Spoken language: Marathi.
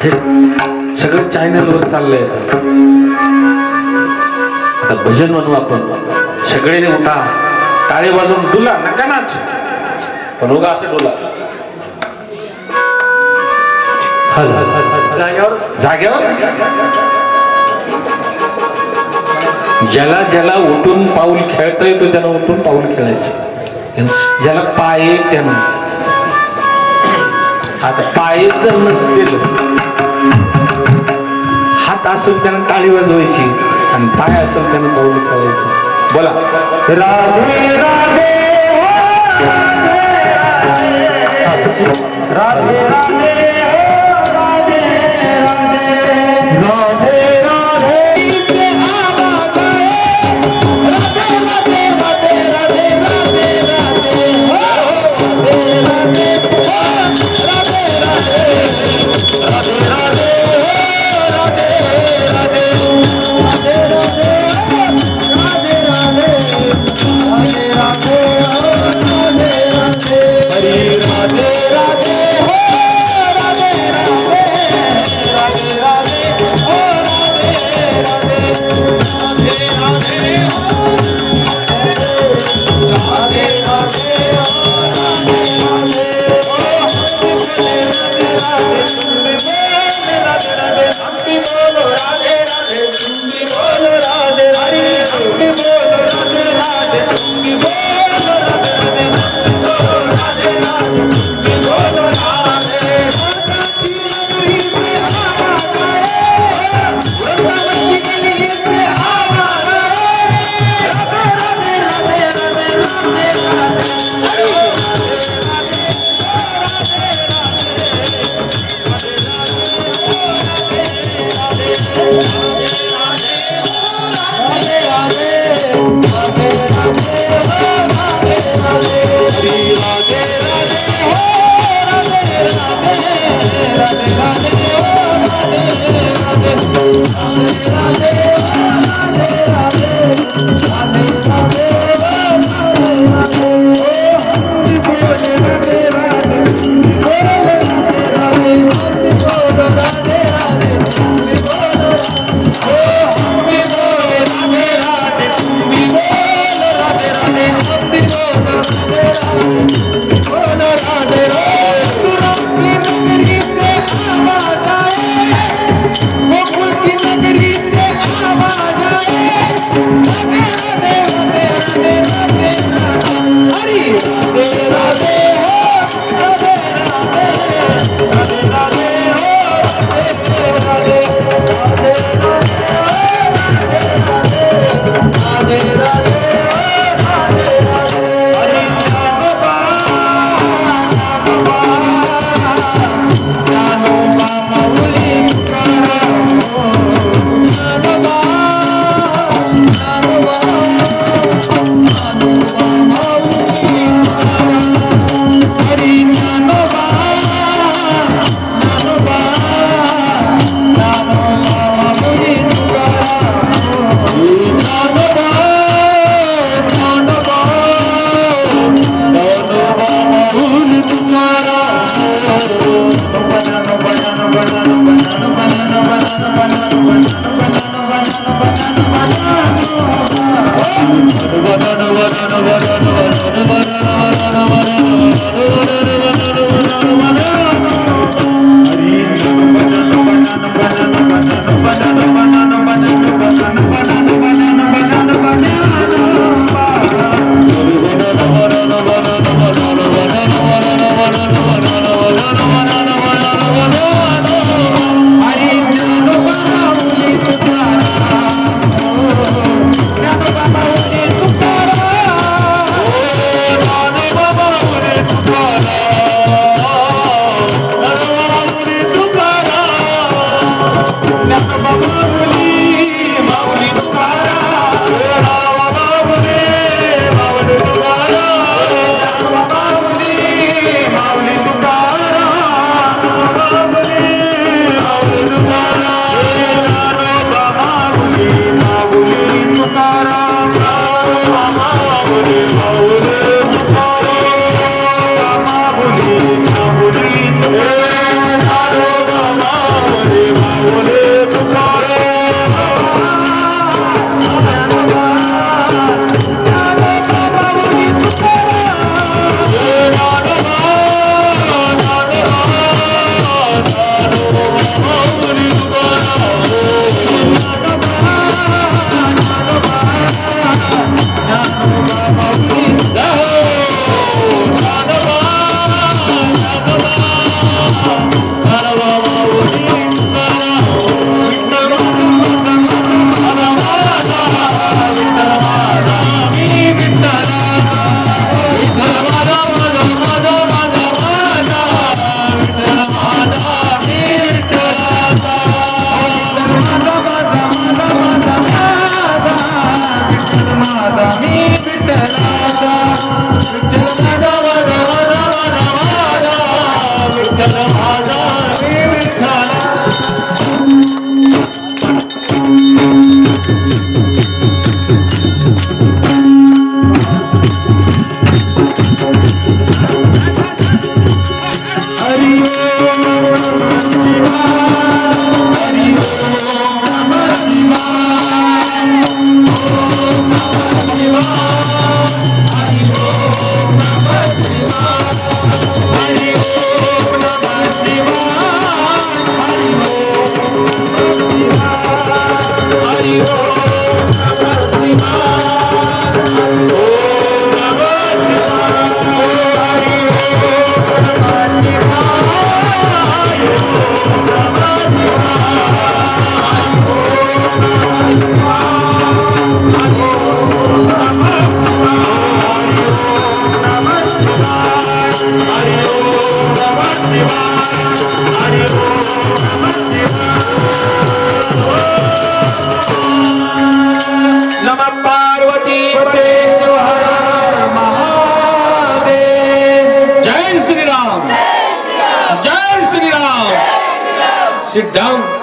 हे सगळं चॅनलवर चाललंय. आता भजन म्हणू आपण. सगळे उठा. टाळे वाजून डुला नका नाच. पण उगा असं डुला हल, जागेवर? जाग्यावर ज्याला ज्याला उठून पाऊल खेळता येतो त्याला उठून पाऊल खेळायचं. ज्याला पाय त्यानं. आता पाय जर नसतील. हात असेल त्यानं टाळी वाजवायची आणि पाय असेल त्यानं पाऊल करायचं बोला. राधे राधे. हो, Oh! Para! down.